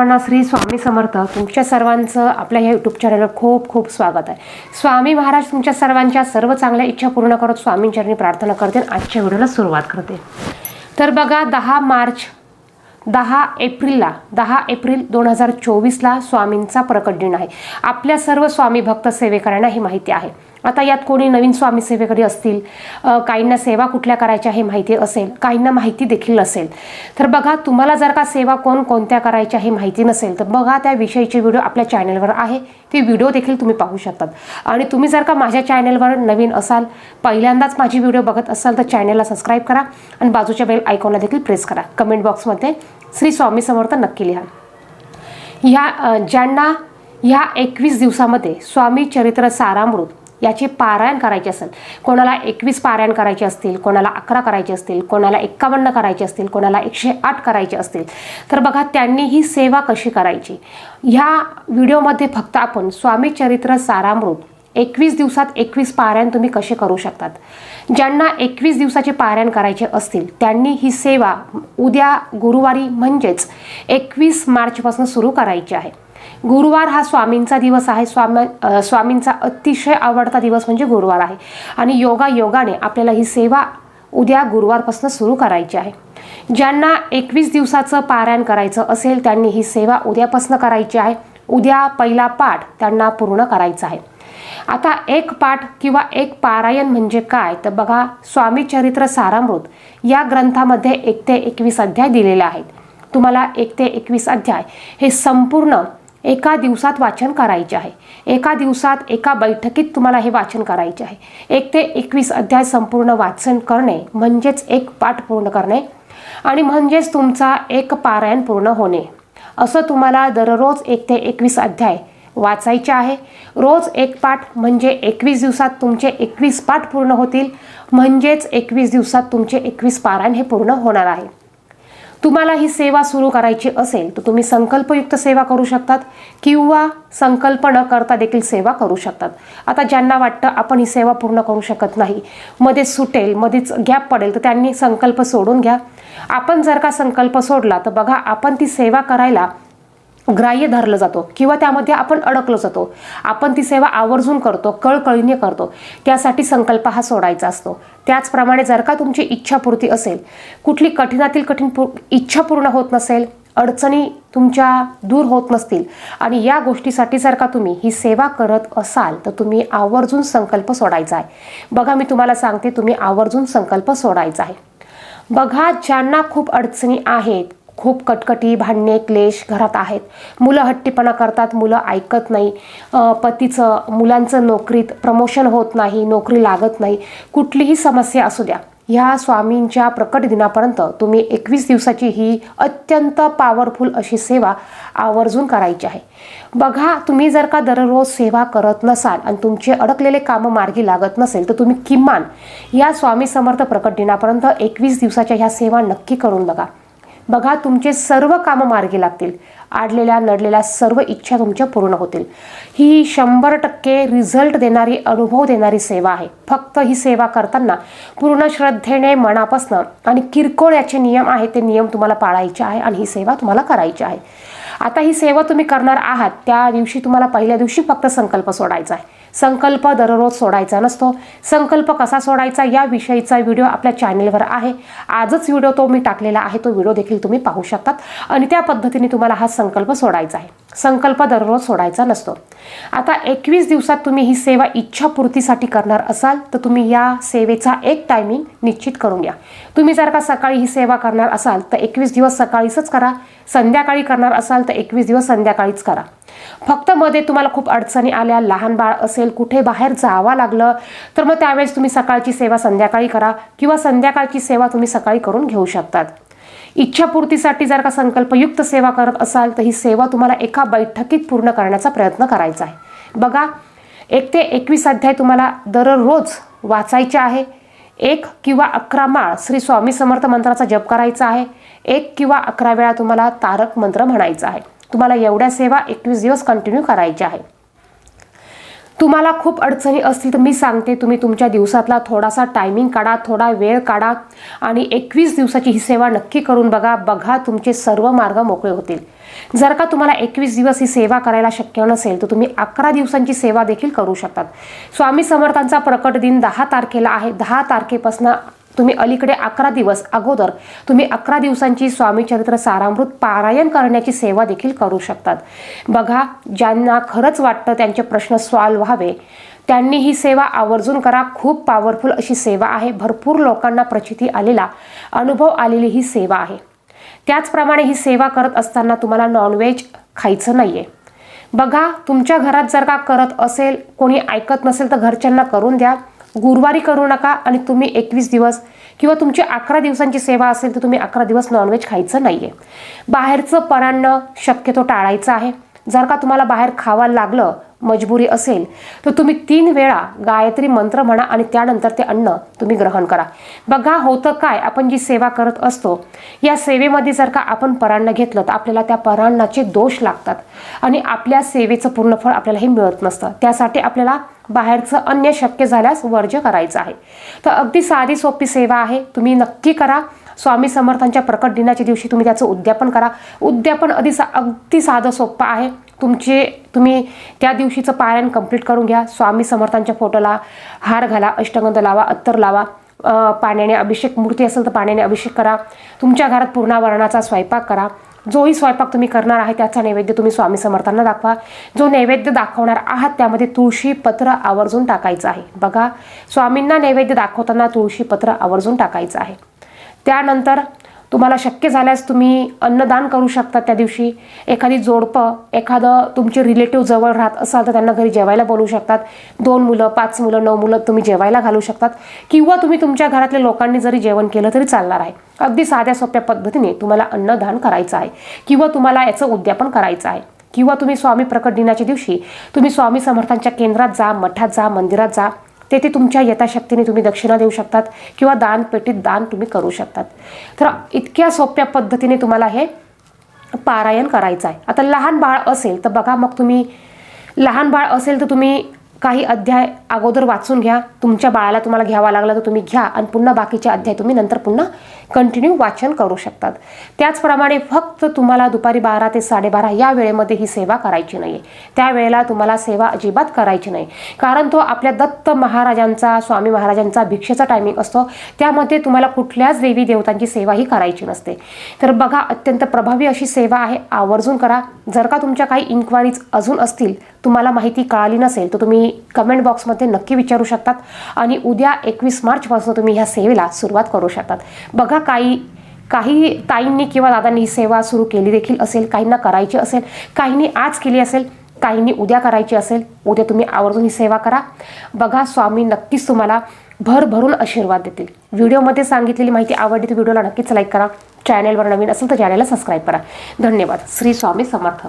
सर्वांना श्री स्वामी समर्थ. तुमच्या सर्वांचं आपल्या या यूट्यूब चॅनलवर खूप खूप स्वागत आहे. स्वामी महाराज तुमच्या सर्वांच्या सर्व चांगल्या इच्छा पूर्ण करत स्वामींचरणी प्रार्थना करते आजच्या व्हिडिओला सुरुवात करते. तर बघा दहा मार्च दहा एप्रिलला दहा एप्रिल दोन हजार चोवीसला स्वामींचा प्रकट दिन आहे. आपल्या सर्व स्वामी भक्त सेवेकरांना ही माहिती आहे. आता यात कोणी नवीन स्वामी सेवेकडे असतील काहींना सेवा कुठल्या करायच्या हे माहिती असेल काहींना माहिती देखील असेल तर बघा तुम्हाला जर का सेवा कोण कोणत्या करायच्या हे माहिती नसेल तर बघा त्या विषयीचे व्हिडिओ आपल्या चॅनलवर आहे. ते व्हिडिओ देखील तुम्ही पाहू शकतात. आणि तुम्ही जर का माझ्या चॅनलवर नवीन असाल पहिल्यांदाच माझी व्हिडिओ बघत असाल तर चॅनलला सबस्क्राईब करा आणि बाजूच्या बेल आयकॉनला देखील प्रेस करा. कमेंट बॉक्समध्ये श्री स्वामी समर्थ नक्की लिहा. ह्या ज्यांना ह्या एकवीस दिवसामध्ये स्वामी चरित्र सारामृत याचे पारायण करायचे असेल कोणाला एकवीस पारायण करायचे असतील कोणाला अकरा करायचे असतील कोणाला एक्कावन्न करायचे असतील कोणाला एकशे आठ करायचे असतील तर बघा त्यांनी ही सेवा कशी करायची. ह्या व्हिडिओमध्ये फक्त आपण स्वामी चरित्र सारामृत एकवीस दिवसात एकवीस पारायण तुम्ही कसे करू शकतात? ज्यांना एकवीस दिवसाचे पारायण करायचे असतील त्यांनी ही सेवा उद्या गुरुवारी म्हणजेच एकवीस मार्चपासून सुरू करायची आहे. गुरुवार हा स्वामींचा दिवस आहे. स्वामी स्वामींचा अतिशय आवडता दिवस म्हणजे गुरुवार आहे. आणि योगा योगाने आपल्याला ही सेवा उद्या गुरुवारपासून सुरू करायची आहे. ज्यांना एकवीस दिवसाचं पारायण करायचं असेल त्यांनी ही सेवा उद्यापासून करायची आहे. उद्या पहिला पाठ त्यांना पूर्ण करायचा आहे. आता एक पाठ किंवा एक पारायण म्हणजे काय? तर बघा स्वामी चरित्र सारामृत या ग्रंथामध्ये एक ते एकवीस अध्याय दिलेले आहेत. तुम्हाला एक ते एकवीस अध्याय हे संपूर्ण एका दिवसात वाचन करायचे आहे. एका दिवसात एका बैठकीत तुम्हाला हे वाचन करायचे आहे. एक ते एकवीस अध्याय संपूर्ण वाचन करणे म्हणजेच एक पाठ पूर्ण करणे आणि म्हणजेच तुमचा एक पारायण पूर्ण होणे. असं तुम्हाला दररोज एक ते एकवीस अध्याय वाचायचे आहे. रोज एक पाठ म्हणजे एकवीस दिवसात तुमचे एकवीस पाठ पूर्ण होतील. म्हणजेच एकवीस दिवसात तुमचे एकवीस पारायण हे पूर्ण होणार आहे. तुम्हाला ही सेवा सुरू करायची असेल तर तुम्ही संकल्पयुक्त सेवा करू शकतात किंवा संकल्प न करता देखील सेवा करू शकतात. आता ज्यांना वाटतं आपण ही सेवा पूर्ण करू शकत नाही मध्ये सुटेल मध्येच गॅप पडेल तर त्यांनी संकल्प सोडून घ्या. आपण जर का संकल्प सोडला तर बघा आपण ती सेवा करायला ग्राह्य धरलं जातो किंवा त्यामध्ये आपण अडकलो जातो. आपण ती सेवा आवर्जून करतो कळकळीने करतो. त्यासाठी संकल्प हा सोडायचा असतो. त्याचप्रमाणे जर का तुमची इच्छापूर्ती असेल कुठली कठीणातील कठीण इच्छा पूर्ण होत नसेल अडचणी तुमच्या दूर होत नसतील आणि या गोष्टीसाठी जर का तुम्ही ही सेवा करत असाल तर तुम्ही आवर्जून संकल्प सोडायचा आहे. बघा मी तुम्हाला सांगते तुम्ही आवर्जून संकल्प सोडायचा आहे. बघा ज्यांना खूप अडचणी आहेत खूप कटकटी भांडणे क्लेश घरात आहेत. मुलं हट्टीपणा करतात मुलं ऐकत नाही. पतीचं मुलांचं नोकरीत प्रमोशन होत नाही नोकरी लागत नाही. कुठलीही समस्या असू द्या. ह्या स्वामींच्या प्रकट दिनापर्यंत तुम्ही एकवीस दिवसाची ही अत्यंत पॉवरफुल अशी सेवा आवर्जून करायची आहे. बघा तुम्ही जर का दररोज सेवा करत नसाल आणि तुमचे अडकलेले कामं मार्गी लागत नसेल तर तुम्ही किमान या स्वामी समर्थ प्रकट दिनापर्यंत एकवीस दिवसाच्या ह्या सेवा नक्की करून बघा. बघा तुमचे सर्व कामं मार्गी लागतील. आडलेल्या नडलेल्या सर्व इच्छा तुमच्या पूर्ण होतील. ही शंभर टक्के रिझल्ट देणारी अनुभव देणारी सेवा आहे. फक्त ही सेवा करताना पूर्ण श्रद्धेने मनापासनं आणि किरकोळ याचे नियम आहेत ते नियम तुम्हाला पाळायचे आहे आणि ही सेवा तुम्हाला करायची आहे. आता ही सेवा तुम्ही करणार आहात त्या दिवशी तुम्हाला पहिल्या दिवशी फक्त संकल्प सोडायचा आहे. संकल्प दररोज सोडायचा नसतो. संकल्प कसा सोडायचा या विषयीचा व्हिडिओ आपल्या चॅनेलवर आहे. आजच व्हिडिओ तो मी टाकलेला आहे. तो व्हिडिओ देखील तुम्ही पाहू शकतात. आणि त्या पद्धतीने तुम्हाला हा संकल्प सोडायचा आहे. संकल्प दररोज सोडायचा नसतो. आता एकवीस दिवसात तुम्ही ही सेवा इच्छापूर्तीसाठी करणार असाल तर तुम्ही या सेवेचा एक टायमिंग निश्चित करून घ्या. तुम्ही जर का सकाळी ही सेवा करणार असाल तर एकवीस दिवस सकाळीच करा. संध्याकाळी करणार असाल तर एकवीस दिवस संध्याकाळीच करा. फक्त मध्ये तुम्हाला खूप अडचणी आल्या लहान बाळ असेल कुठे बाहेर जावं लागलं तर मग त्यावेळेस तुम्ही सकाळची सेवा संध्याकाळी करा किंवा संध्याकाळची सेवा तुम्ही सकाळी करून घेऊ शकतात. इच्छापूर्तीसाठी जर का संकल्पयुक्त सेवा करत असाल तर ही सेवा तुम्हाला एका बैठकीत पूर्ण करण्याचा प्रयत्न करायचा आहे. बघा एक ते एकवीस अध्याय तुम्हाला दररोज वाचायचे आहे. एक किंवा अकरा माळ श्री स्वामी समर्थ मंत्राचा जप करायचा आहे. एक किंवा अकरा वेळा तुम्हाला तारक मंत्र म्हणायचा आहे. तुम्हाला एवढ्या सेवा एकवीस दिवस कंटिन्यू करायच्या आहे. तुम्हाला खूप अडचणी असतील तर मी सांगते. तुम्ही तुमच्या दिवसातला थोडासा टायमिंग काढा थोडा वेळ काढा आणि एकवीस दिवसाची ही सेवा नक्की करून बघा. बघा तुमचे सर्व मार्ग मोकळे होतील. जर का तुम्हाला एकवीस दिवस ही सेवा करायला शक्य नसेल तर तुम्ही अकरा दिवसांची सेवा देखील करू शकतात. स्वामी समर्थांचा प्रकट दिन दहा तारखेला आहे. दहा तारखेपासून तुम्ही अलीकडे अकरा दिवस अगोदर तुम्ही अकरा दिवसांची स्वामी चरित्र सारामृत पारायण करण्याची सेवा देखील करू शकतात. बघा ज्यांना खरंच वाटतं त्यांचे प्रश्न सॉल्व्ह व्हावे त्यांनी ही सेवा आवर्जून करा. खूप पॉवरफुल अशी सेवा आहे. भरपूर लोकांना प्रचिती आलेला अनुभव आलेली ही सेवा आहे. त्याचप्रमाणे ही सेवा करत असताना तुम्हाला नॉनव्हेज खायचं नाही आहे बघा तुमच्या घरात जर का करत असेल कोणी ऐकत नसेल तर घरच्यांना करून द्या. गुरुवारी करू नका आणि तुम्ही एकवीस दिवस किंवा तुमची अकरा दिवसांची सेवा असेल तर तुम्ही अकरा दिवस नॉनव्हेज खायचं नाही आहे बाहेरचं परान्न शक्यतो टाळायचं आहे. जर का तुम्हाला बाहेर खावा लागलं मजबुरी असेल तर तुम्ही तीन वेळा गायत्री मंत्र म्हणा आणि त्यानंतर ते अन्न तुम्ही ग्रहण करा. बघा होतं काय आपण जी सेवा करत असतो या सेवेमध्ये जर का आपण परान्न घेतलं तर आपल्याला त्या परान्नाचे दोष लागतात. आणि आपल्या सेवेचं पूर्ण फळ आपल्याला हे मिळत नसतं. त्यासाठी आपल्याला बाहेरचं अन्य शक्य झाल्यास वर्ज्य करायचं आहे. तर अगदी साधी सोपी सेवा आहे तुम्ही नक्की करा. स्वामी समर्थांच्या प्रकट दिनाच्या दिवशी तुम्ही त्याचं उद्यापन करा. उद्यापन अगदी सा अगदी साधं सोपं आहे. तुमचे तुम्ही त्या दिवशीचं पारायण कंप्लीट करून घ्या. स्वामी समर्थांच्या फोटोला हार घाला अष्टगंध लावा अत्तर लावा पाण्याने अभिषेक मूर्ती असेल तर पाण्याने अभिषेक करा. तुमच्या घरात पूर्णावरणाचा स्वयंपाक करा. जोही स्वयंपाक तुम्ही करणार आहे त्याचा नैवेद्य तुम्ही स्वामी समर्थांना दाखवा. जो नैवेद्य दाखवणार आहात त्यामध्ये तुळशी पत्र आवर्जून टाकायचं आहे. बघा स्वामींना नैवेद्य दाखवताना तुळशी पत्र आवर्जून टाकायचं आहे. त्यानंतर तुम्हाला शक्य झाल्यास तुम्ही अन्नदान करू शकता त्या दिवशी. एखादी जोडपं एखादं तुमचे रिलेटिव्ह जवळ राहत असाल तर त्यांना घरी जेवायला बोलू शकतात. दोन मुलं पाच मुलं नऊ मुलं तुम्ही जेवायला घालू शकतात. किंवा तुम्ही तुमच्या घरातल्या लोकांनी जरी जेवण केलं तरी चालणार आहे. अगदी साध्या सोप्या पद्धतीने तुम्हाला अन्नदान करायचं आहे. किंवा तुम्हाला याचं उद्यापन करायचं आहे. किंवा तुम्ही स्वामी प्रकट दिनाच्या दिवशी तुम्ही स्वामी समर्थांच्या केंद्रात जा मठात जा मंदिरात जा. तेथे तुमच्या यथाशक्तीने तुम्ही दक्षिणा देऊ शकतात किंवा दानपेटीत दान तुम्ही करू शकतात. तर इतक्या सोप्या पद्धतीने तुम्हाला हे पारायण करायचं आहे. आता लहान बाळ असेल तर बघा मग तुम्ही लहान बाळ असेल तर तुम्ही काही अध्याय अगोदर वाचून घ्या. तुमच्या बाळाला तुम्हाला घ्यावा लागला तर तुम्ही घ्या. आणि पुन्हा बाकीचे अध्याय तुम्ही नंतर पुन्हा कंटिन्यू वाचन करू शकतात. त्याचप्रमाणे फक्त तुम्हाला दुपारी बारा ते साडेबारा या वेळेमध्ये ही सेवा करायची नाही आहे त्यावेळेला तुम्हाला सेवा अजिबात करायची नाही. कारण तो आपल्या दत्त महाराजांचा स्वामी महाराजांचा भिक्षेचा टायमिंग असतो. त्यामध्ये तुम्हाला कुठल्याच देवी देवतांची सेवा ही करायची नसते. तर बघा अत्यंत प्रभावी अशी सेवा आहे. आवर्जून करा. जर का तुमच्या काही इन्क्वायरीज अजून असतील तुम्हाला माहिती कळाली नसेल तर तुम्ही कमेंट बॉक्समध्ये नक्की विचारू शकतात आणि उद्या एकवीस मार्चपासून तुम्ही ह्या सेवेला सुरुवात करू शकतात. बघा काही काही ताईंनी किंवा दादांनी ही सेवा सुरू केली देखील असेल काहींना करायची असेल काहींनी आज केली असेल काहींनी उद्या करायची असेल उद्या तुम्ही आवर्जून ही सेवा करा. बघा स्वामी नक्कीच तुम्हाला भरभरून आशीर्वाद देतील. व्हिडिओमध्ये सांगितलेली माहिती आवडली तर व्हिडिओला नक्कीच लाईक करा. चॅनेलवर नवीन असेल तर चॅनेलला सबस्क्राईब करा. धन्यवाद. श्री स्वामी समर्थ.